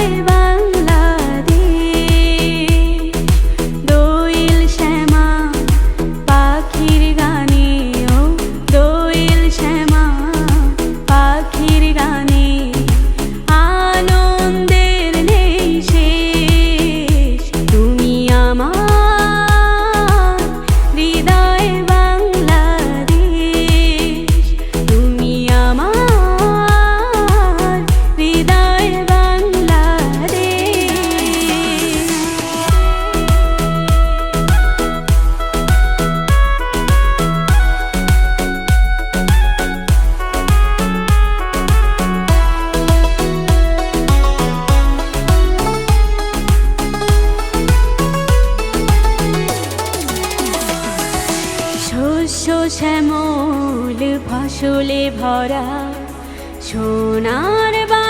vuelva. শস্য শ্যামল ফসলে ভরা সোনার বা